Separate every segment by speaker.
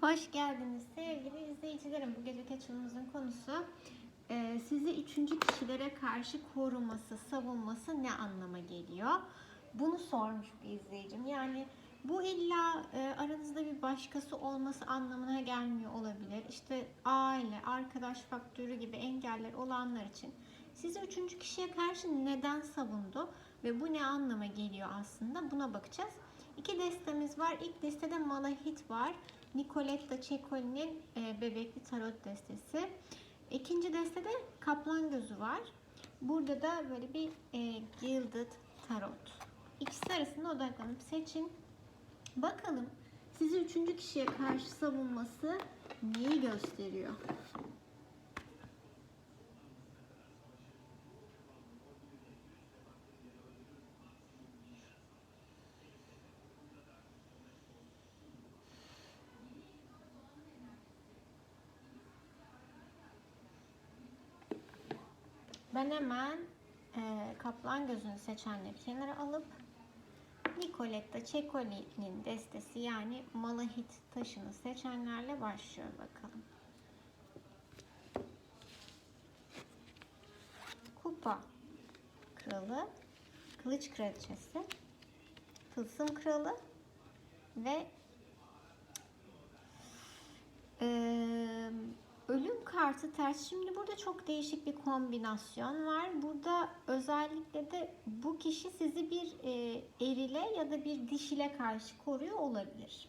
Speaker 1: Hoş geldiniz sevgili izleyicilerim. Bu geceki açılımımızın konusu e, sizi üçüncü kişilere karşı koruması, savunması ne anlama geliyor? Bunu sormuş bir izleyicim. Yani bu illa e, aranızda bir başkası olması anlamına gelmiyor olabilir. İşte aile, arkadaş faktörü gibi engeller olanlar için sizi üçüncü kişiye karşı neden savundu ve bu ne anlama geliyor aslında buna bakacağız. İki destemiz var. İlk destede Malahit var. Nicoletta Ceccoli'nin e, Bebekli Tarot destesi. İkinci destede Kaplan Gözü var. Burada da böyle bir e, Gilded Tarot. İkisi arasında odaklanıp seçin. Bakalım sizi üçüncü kişiye karşı savunması neyi gösteriyor? Ben hemen e, kaplan gözünü seçenleri kenara alıp Nicoletta Ceccoli'nin destesi yani Malahit taşını seçenlerle başlıyor bakalım. Kupa kralı, kılıç kraliçesi, tılsım kralı ve eee Ölüm kartı ters. Şimdi burada çok değişik bir kombinasyon var. Burada özellikle de bu kişi sizi bir e, erile ya da bir dişile karşı koruyor olabilir.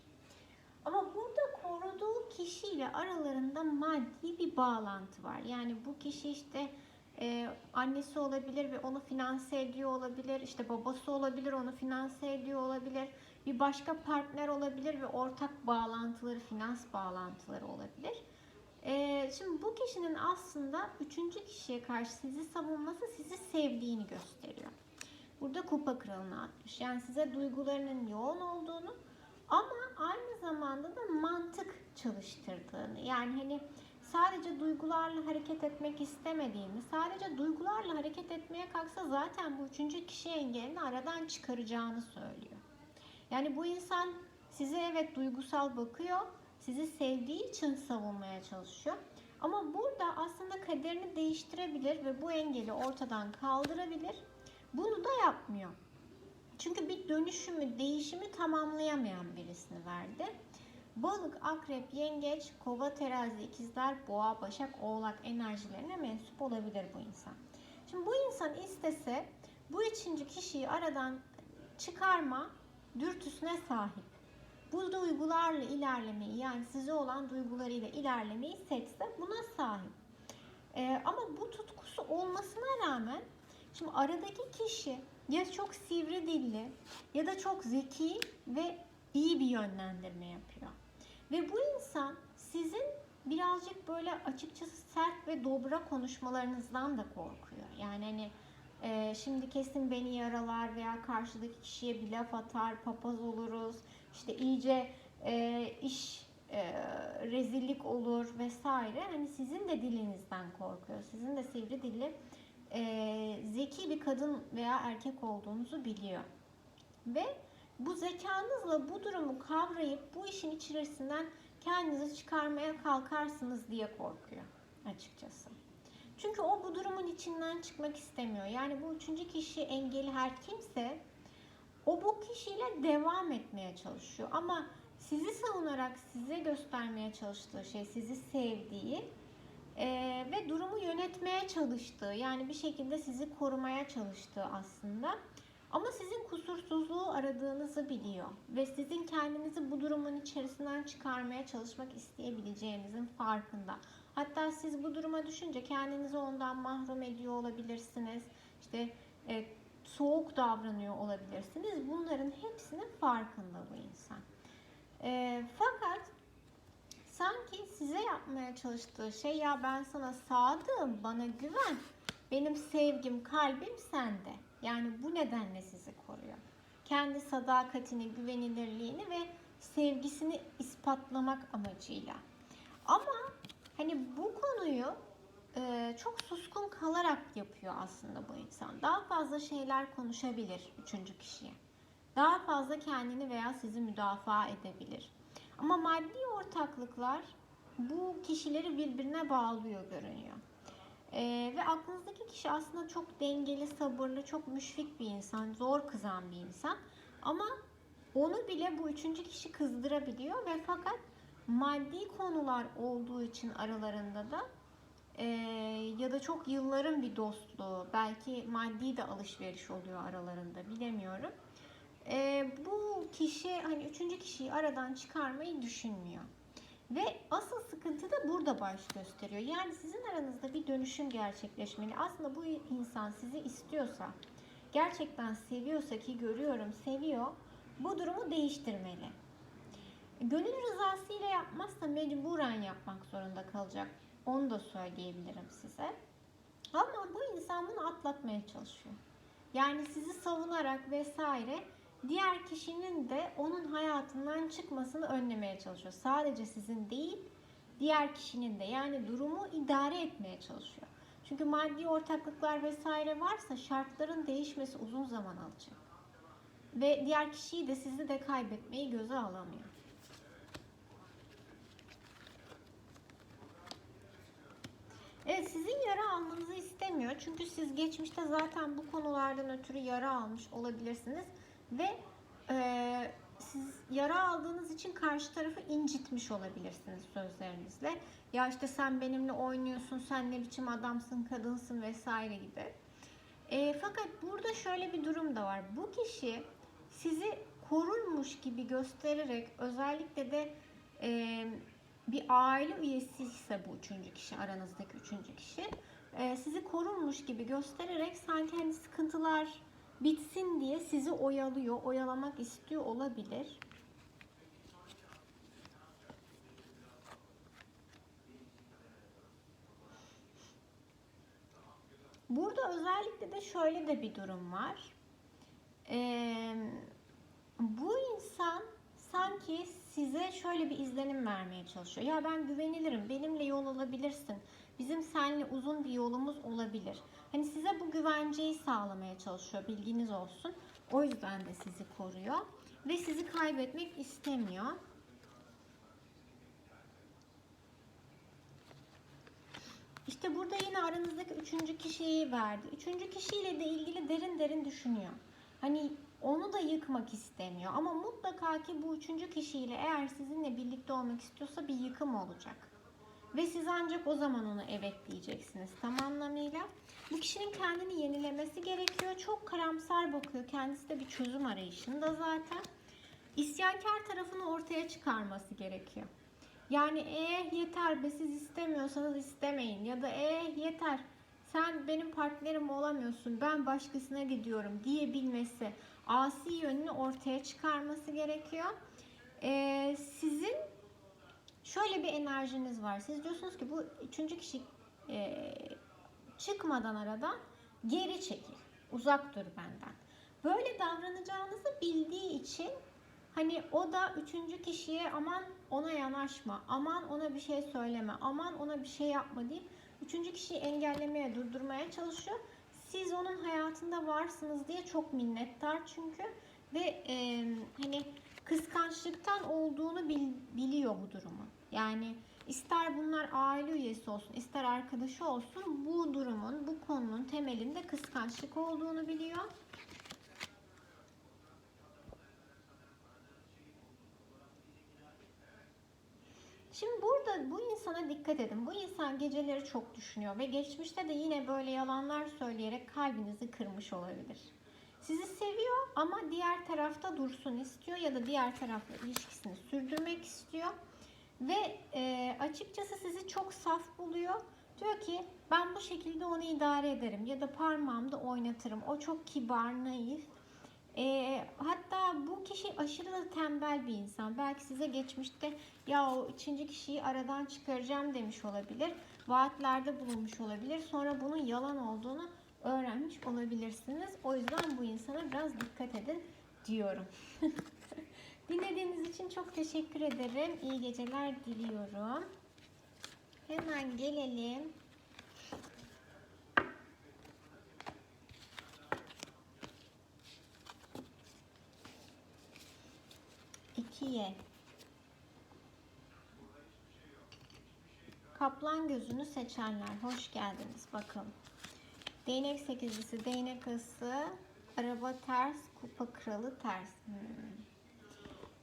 Speaker 1: Ama burada koruduğu kişiyle aralarında maddi bir bağlantı var. Yani bu kişi işte e, annesi olabilir ve onu finanse ediyor olabilir. İşte babası olabilir, onu finanse ediyor olabilir. Bir başka partner olabilir ve ortak bağlantıları, finans bağlantıları olabilir. Ee, şimdi bu kişinin aslında üçüncü kişiye karşı sizi savunması sizi sevdiğini gösteriyor. Burada kupa kralını atmış. Yani size duygularının yoğun olduğunu ama aynı zamanda da mantık çalıştırdığını. Yani hani sadece duygularla hareket etmek istemediğini, sadece duygularla hareket etmeye kalksa zaten bu üçüncü kişi engelini aradan çıkaracağını söylüyor. Yani bu insan size evet duygusal bakıyor sizi sevdiği için savunmaya çalışıyor. Ama burada aslında kaderini değiştirebilir ve bu engeli ortadan kaldırabilir. Bunu da yapmıyor. Çünkü bir dönüşümü, değişimi tamamlayamayan birisini verdi. Balık, akrep, yengeç, kova, terazi, ikizler, boğa, başak, oğlak enerjilerine mensup olabilir bu insan. Şimdi bu insan istese bu üçüncü kişiyi aradan çıkarma dürtüsüne sahip bu duygularla ilerlemeyi yani size olan duygularıyla ilerlemeyi seçse buna sahip. Ee, ama bu tutkusu olmasına rağmen şimdi aradaki kişi ya çok sivri dilli ya da çok zeki ve iyi bir yönlendirme yapıyor. Ve bu insan sizin birazcık böyle açıkçası sert ve dobra konuşmalarınızdan da korkuyor. Yani hani e, şimdi kesin beni yaralar veya karşıdaki kişiye bir laf atar, papaz oluruz işte iyice e, iş e, rezillik olur vesaire. Hani sizin de dilinizden korkuyor. Sizin de sivri dilli e, zeki bir kadın veya erkek olduğunuzu biliyor. Ve bu zekanızla bu durumu kavrayıp bu işin içerisinden kendinizi çıkarmaya kalkarsınız diye korkuyor açıkçası. Çünkü o bu durumun içinden çıkmak istemiyor. Yani bu üçüncü kişi engeli her kimse o bu kişiyle devam etmeye çalışıyor. Ama sizi savunarak size göstermeye çalıştığı şey sizi sevdiği e, ve durumu yönetmeye çalıştığı yani bir şekilde sizi korumaya çalıştığı aslında. Ama sizin kusursuzluğu aradığınızı biliyor ve sizin kendinizi bu durumun içerisinden çıkarmaya çalışmak isteyebileceğinizin farkında. Hatta siz bu duruma düşünce kendinizi ondan mahrum ediyor olabilirsiniz. İşte e, soğuk davranıyor olabilirsiniz. Bunların hepsinin farkında bu insan. E, fakat sanki size yapmaya çalıştığı şey ya ben sana sadığım, bana güven. Benim sevgim, kalbim sende. Yani bu nedenle sizi koruyor. Kendi sadakatini, güvenilirliğini ve sevgisini ispatlamak amacıyla. Ama hani bu konuyu e, çok suskun kalarak yapıyor aslında bu insan. Daha fazla şeyler konuşabilir üçüncü kişiye. Daha fazla kendini veya sizi müdafaa edebilir. Ama maddi ortaklıklar bu kişileri birbirine bağlıyor görünüyor. Ee, ve aklınızdaki kişi aslında çok dengeli, sabırlı, çok müşfik bir insan, zor kızan bir insan. Ama onu bile bu üçüncü kişi kızdırabiliyor ve fakat maddi konular olduğu için aralarında da e, ya da çok yılların bir dostluğu, belki maddi de alışveriş oluyor aralarında bilemiyorum. E, bu kişi hani üçüncü kişiyi aradan çıkarmayı düşünmüyor. Ve asıl sıkıntı da burada baş gösteriyor. Yani sizin aranızda bir dönüşüm gerçekleşmeli. Aslında bu insan sizi istiyorsa, gerçekten seviyorsa ki görüyorum seviyor, bu durumu değiştirmeli. Gönül rızası ile yapmazsa mecburen yapmak zorunda kalacak. Onu da söyleyebilirim size. Ama bu insan bunu atlatmaya çalışıyor. Yani sizi savunarak vesaire diğer kişinin de onun hayatından çıkmasını önlemeye çalışıyor. Sadece sizin değil, diğer kişinin de yani durumu idare etmeye çalışıyor. Çünkü maddi ortaklıklar vesaire varsa şartların değişmesi uzun zaman alacak. Ve diğer kişiyi de sizi de kaybetmeyi göze alamıyor. Evet sizin yara almanızı istemiyor. Çünkü siz geçmişte zaten bu konulardan ötürü yara almış olabilirsiniz. Ve e, siz yara aldığınız için karşı tarafı incitmiş olabilirsiniz sözlerinizle. Ya işte sen benimle oynuyorsun, sen ne biçim adamsın, kadınsın vesaire gibi. E, fakat burada şöyle bir durum da var. Bu kişi sizi korunmuş gibi göstererek özellikle de e, bir aile üyesi ise bu üçüncü kişi aranızdaki üçüncü kişi e, sizi korunmuş gibi göstererek sanki hani sıkıntılar bitsin diye sizi oyalıyor, oyalamak istiyor olabilir. Burada özellikle de şöyle de bir durum var. Ee, bu insan sanki size şöyle bir izlenim vermeye çalışıyor. Ya ben güvenilirim, benimle yol alabilirsin. Bizim seninle uzun bir yolumuz olabilir. Hani size bu güvenceyi sağlamaya çalışıyor, bilginiz olsun. O yüzden de sizi koruyor ve sizi kaybetmek istemiyor. İşte burada yine aranızdaki üçüncü kişiyi verdi. Üçüncü kişiyle de ilgili derin derin düşünüyor. Hani onu da yıkmak istemiyor. Ama mutlaka ki bu üçüncü kişiyle eğer sizinle birlikte olmak istiyorsa bir yıkım olacak. Ve siz ancak o zaman onu evet diyeceksiniz tam anlamıyla. Bu kişinin kendini yenilemesi gerekiyor. Çok karamsar bakıyor. Kendisi de bir çözüm arayışında zaten. İsyankar tarafını ortaya çıkarması gerekiyor. Yani eh yeter be siz istemiyorsanız istemeyin ya da eh yeter sen benim partnerim olamıyorsun ben başkasına gidiyorum diyebilmesi asi yönünü ortaya çıkarması gerekiyor. Ee, sizin şöyle bir enerjiniz var. Siz diyorsunuz ki bu üçüncü kişi e, çıkmadan aradan geri çekil. Uzak dur benden. Böyle davranacağınızı bildiği için hani o da üçüncü kişiye aman ona yanaşma, aman ona bir şey söyleme, aman ona bir şey yapma deyip üçüncü kişiyi engellemeye, durdurmaya çalışıyor. Siz onun hayatında varsınız diye çok minnettar çünkü ve e, hani kıskançlıktan olduğunu bil, biliyor bu durumu. Yani ister bunlar aile üyesi olsun, ister arkadaşı olsun bu durumun, bu konunun temelinde kıskançlık olduğunu biliyor. Şimdi burada bu insana dikkat edin. Bu insan geceleri çok düşünüyor ve geçmişte de yine böyle yalanlar söyleyerek kalbinizi kırmış olabilir. Sizi seviyor ama diğer tarafta dursun istiyor ya da diğer tarafla ilişkisini sürdürmek istiyor. Ve e, açıkçası sizi çok saf buluyor. Diyor ki ben bu şekilde onu idare ederim ya da parmağımda oynatırım. O çok kibar, naif. E, hatta bu kişi aşırı tembel bir insan. Belki size geçmişte ya o üçüncü kişiyi aradan çıkaracağım demiş olabilir. Vaatlerde bulunmuş olabilir. Sonra bunun yalan olduğunu öğrenmiş olabilirsiniz. O yüzden bu insana biraz dikkat edin diyorum. Dinlediğiniz için çok teşekkür ederim. İyi geceler diliyorum. Hemen gelelim. İkiye. kaplan gözünü seçenler hoş geldiniz bakalım. Değnek sekizlisi, değnek ası, araba ters, kupa kralı ters. Hmm.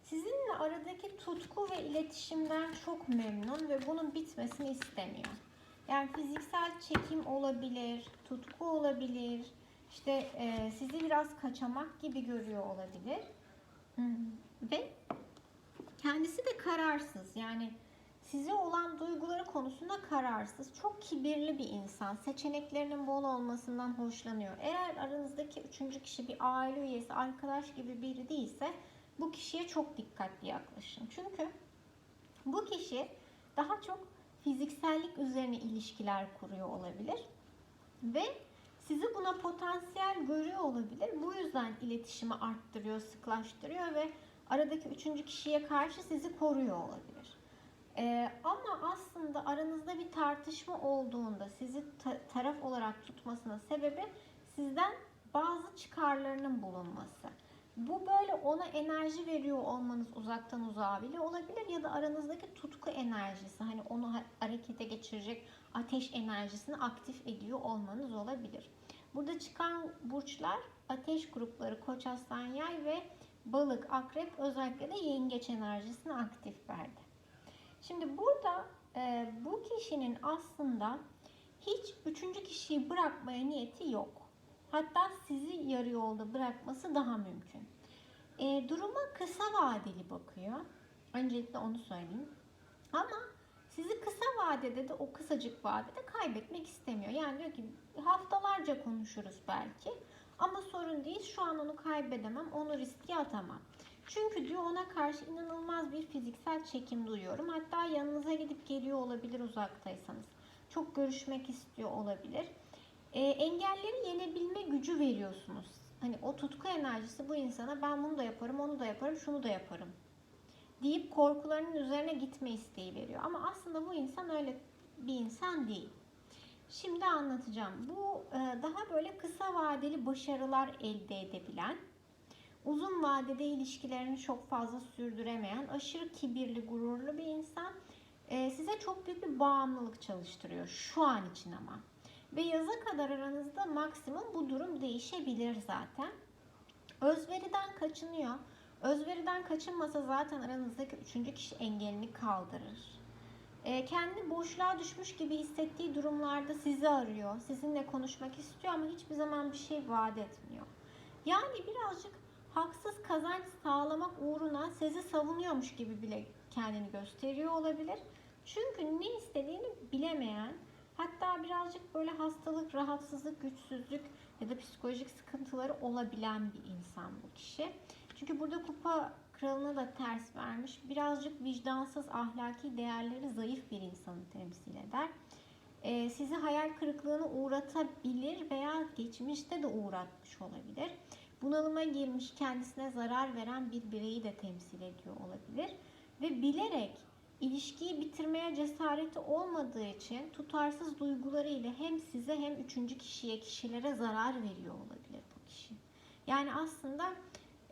Speaker 1: Sizinle aradaki tutku ve iletişimden çok memnun ve bunun bitmesini istemiyor. Yani fiziksel çekim olabilir, tutku olabilir, işte e, sizi biraz kaçamak gibi görüyor olabilir. Hmm. Ve kendisi de kararsız. Yani size olan duyguları konusunda kararsız. Çok kibirli bir insan. Seçeneklerinin bol olmasından hoşlanıyor. Eğer aranızdaki üçüncü kişi bir aile üyesi, arkadaş gibi biri değilse bu kişiye çok dikkatli yaklaşın. Çünkü bu kişi daha çok fiziksellik üzerine ilişkiler kuruyor olabilir. Ve sizi buna potansiyel görüyor olabilir. Bu yüzden iletişimi arttırıyor, sıklaştırıyor ve aradaki üçüncü kişiye karşı sizi koruyor olabilir. Ee, ama aslında aranızda bir tartışma olduğunda sizi ta- taraf olarak tutmasının sebebi sizden bazı çıkarlarının bulunması. Bu böyle ona enerji veriyor olmanız uzaktan uzağa bile olabilir ya da aranızdaki tutku enerjisi hani onu ha- harekete geçirecek ateş enerjisini aktif ediyor olmanız olabilir. Burada çıkan burçlar ateş grupları Koç Aslan Yay ve Balık Akrep özellikle de yengeç enerjisini aktif verdi. Şimdi burada e, bu kişinin aslında hiç üçüncü kişiyi bırakmaya niyeti yok. Hatta sizi yarı yolda bırakması daha mümkün. E, duruma kısa vadeli bakıyor. Öncelikle onu söyleyeyim. Ama sizi kısa vadede de o kısacık vadede kaybetmek istemiyor. Yani diyor ki haftalarca konuşuruz belki. Ama sorun değil şu an onu kaybedemem, onu riske atamam. Çünkü diyor ona karşı inanılmaz bir fiziksel çekim duyuyorum. Hatta yanınıza gidip geliyor olabilir uzaktaysanız. Çok görüşmek istiyor olabilir. E, engelleri yenebilme gücü veriyorsunuz. Hani o tutku enerjisi bu insana ben bunu da yaparım, onu da yaparım, şunu da yaparım deyip korkularının üzerine gitme isteği veriyor. Ama aslında bu insan öyle bir insan değil. Şimdi anlatacağım. Bu e, daha böyle kısa vadeli başarılar elde edebilen, uzun vadede ilişkilerini çok fazla sürdüremeyen, aşırı kibirli, gururlu bir insan. E, size çok büyük bir bağımlılık çalıştırıyor şu an için ama. Ve yaza kadar aranızda maksimum bu durum değişebilir zaten. Özveriden kaçınıyor. Özveriden kaçınmasa zaten aranızdaki üçüncü kişi engelini kaldırır. E, kendi boşluğa düşmüş gibi hissettiği durumlarda sizi arıyor. Sizinle konuşmak istiyor ama hiçbir zaman bir şey vaat etmiyor. Yani birazcık haksız kazanç sağlamak uğruna sizi savunuyormuş gibi bile kendini gösteriyor olabilir. Çünkü ne istediğini bilemeyen, hatta birazcık böyle hastalık, rahatsızlık, güçsüzlük ya da psikolojik sıkıntıları olabilen bir insan bu kişi. Çünkü burada kupa kralına da ters vermiş. Birazcık vicdansız, ahlaki değerleri zayıf bir insanı temsil eder. Ee, sizi hayal kırıklığına uğratabilir veya geçmişte de uğratmış olabilir. Bunalıma girmiş, kendisine zarar veren bir bireyi de temsil ediyor olabilir. Ve bilerek ilişkiyi bitirmeye cesareti olmadığı için tutarsız duygularıyla hem size hem üçüncü kişiye, kişilere zarar veriyor olabilir bu kişi. Yani aslında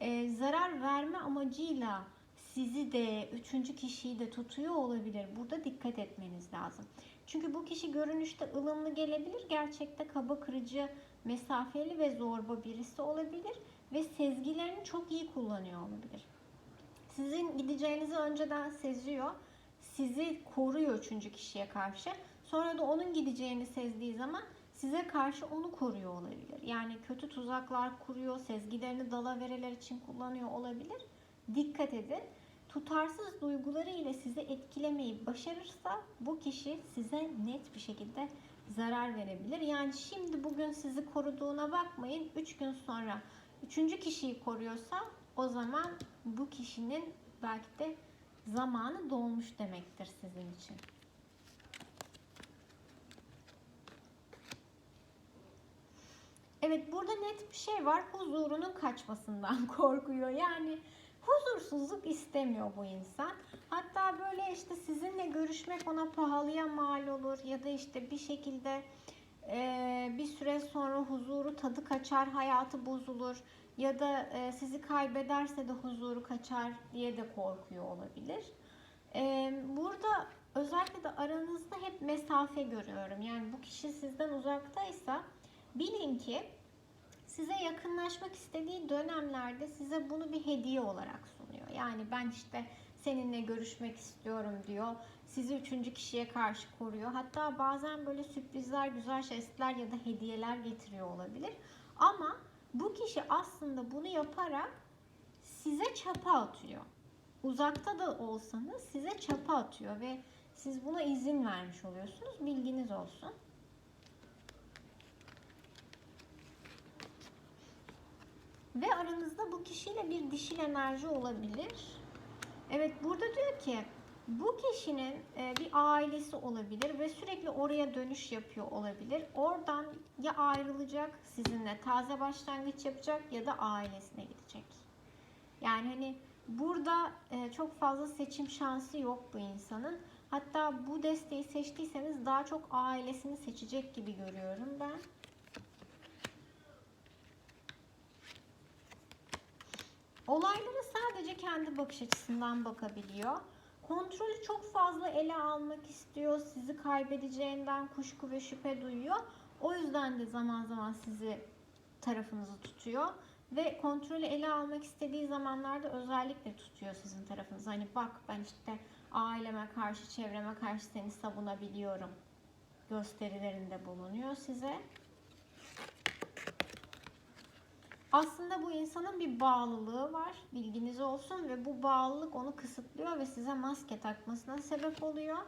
Speaker 1: e, zarar verme amacıyla sizi de üçüncü kişiyi de tutuyor olabilir. Burada dikkat etmeniz lazım. Çünkü bu kişi görünüşte ılımlı gelebilir. Gerçekte kaba kırıcı, mesafeli ve zorba birisi olabilir. Ve sezgilerini çok iyi kullanıyor olabilir. Sizin gideceğinizi önceden seziyor. Sizi koruyor üçüncü kişiye karşı. Sonra da onun gideceğini sezdiği zaman size karşı onu koruyor olabilir. Yani kötü tuzaklar kuruyor, sezgilerini dalavereler için kullanıyor olabilir. Dikkat edin. Tutarsız duyguları ile sizi etkilemeyi başarırsa bu kişi size net bir şekilde zarar verebilir. Yani şimdi bugün sizi koruduğuna bakmayın. 3 gün sonra üçüncü kişiyi koruyorsa o zaman bu kişinin belki de zamanı dolmuş demektir sizin için. Evet burada net bir şey var. Huzurunun kaçmasından korkuyor. Yani huzursuzluk istemiyor bu insan. Hatta böyle işte sizinle görüşmek ona pahalıya mal olur ya da işte bir şekilde e, bir süre sonra huzuru tadı kaçar, hayatı bozulur ya da e, sizi kaybederse de huzuru kaçar diye de korkuyor olabilir. E, burada özellikle de aranızda hep mesafe görüyorum. Yani bu kişi sizden uzaktaysa bilin ki size yakınlaşmak istediği dönemlerde size bunu bir hediye olarak sunuyor. Yani ben işte seninle görüşmek istiyorum diyor. Sizi üçüncü kişiye karşı koruyor. Hatta bazen böyle sürprizler, güzel jestler ya da hediyeler getiriyor olabilir. Ama bu kişi aslında bunu yaparak size çapa atıyor. Uzakta da olsanız size çapa atıyor ve siz buna izin vermiş oluyorsunuz. Bilginiz olsun. Ve aranızda bu kişiyle bir dişil enerji olabilir. Evet burada diyor ki bu kişinin e, bir ailesi olabilir ve sürekli oraya dönüş yapıyor olabilir. Oradan ya ayrılacak sizinle taze başlangıç yapacak ya da ailesine gidecek. Yani hani burada e, çok fazla seçim şansı yok bu insanın. Hatta bu desteği seçtiyseniz daha çok ailesini seçecek gibi görüyorum ben. Olaylara sadece kendi bakış açısından bakabiliyor. Kontrolü çok fazla ele almak istiyor. Sizi kaybedeceğinden kuşku ve şüphe duyuyor. O yüzden de zaman zaman sizi tarafınızı tutuyor. Ve kontrolü ele almak istediği zamanlarda özellikle tutuyor sizin tarafınızı. Hani bak ben işte aileme karşı, çevreme karşı seni savunabiliyorum gösterilerinde bulunuyor size. Aslında bu insanın bir bağlılığı var. Bilginiz olsun ve bu bağlılık onu kısıtlıyor ve size maske takmasına sebep oluyor.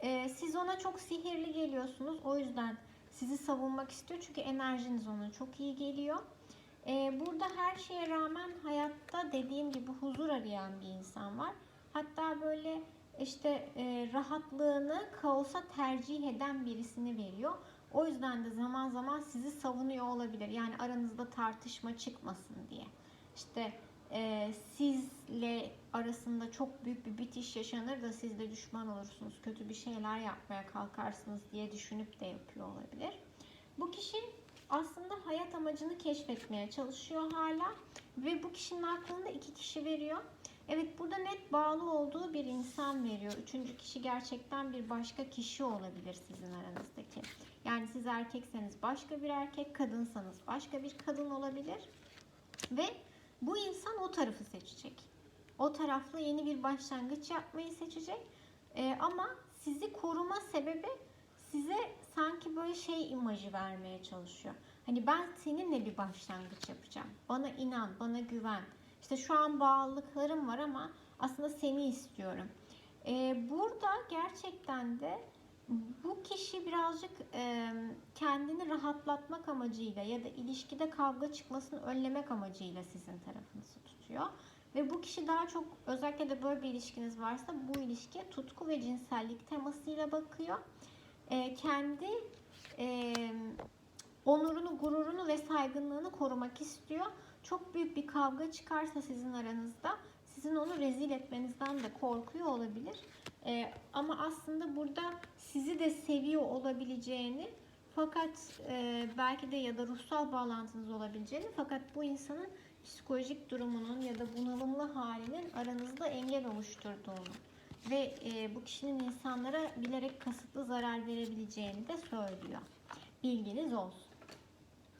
Speaker 1: Ee, siz ona çok sihirli geliyorsunuz. O yüzden sizi savunmak istiyor. Çünkü enerjiniz ona çok iyi geliyor. Ee, burada her şeye rağmen hayatta dediğim gibi huzur arayan bir insan var. Hatta böyle işte e, rahatlığını kaosa tercih eden birisini veriyor. O yüzden de zaman zaman sizi savunuyor olabilir. Yani aranızda tartışma çıkmasın diye. İşte e, sizle arasında çok büyük bir bitiş yaşanır da siz de düşman olursunuz. Kötü bir şeyler yapmaya kalkarsınız diye düşünüp de yapıyor olabilir. Bu kişi aslında hayat amacını keşfetmeye çalışıyor hala. Ve bu kişinin aklında iki kişi veriyor. Evet burada net bağlı olduğu bir insan veriyor. Üçüncü kişi gerçekten bir başka kişi olabilir sizin aranızdaki. Yani siz erkekseniz başka bir erkek, kadınsanız başka bir kadın olabilir. Ve bu insan o tarafı seçecek. O tarafla yeni bir başlangıç yapmayı seçecek. Ee, ama sizi koruma sebebi size sanki böyle şey imajı vermeye çalışıyor. Hani ben seninle bir başlangıç yapacağım. Bana inan, bana güven. İşte şu an bağlılıklarım var ama aslında seni istiyorum. Ee, burada gerçekten de bu kişi birazcık e, kendini rahatlatmak amacıyla ya da ilişkide kavga çıkmasını önlemek amacıyla sizin tarafınızı tutuyor. Ve bu kişi daha çok özellikle de böyle bir ilişkiniz varsa bu ilişkiye tutku ve cinsellik temasıyla bakıyor. E, kendi e, onurunu, gururunu ve saygınlığını korumak istiyor. Çok büyük bir kavga çıkarsa sizin aranızda sizin onu rezil etmenizden de korkuyor olabilir. Ee, ama aslında burada sizi de seviyor olabileceğini fakat e, belki de ya da ruhsal bağlantınız olabileceğini fakat bu insanın psikolojik durumunun ya da bunalımlı halinin aranızda engel oluşturduğunu ve e, bu kişinin insanlara bilerek kasıtlı zarar verebileceğini de söylüyor. Bilginiz olsun.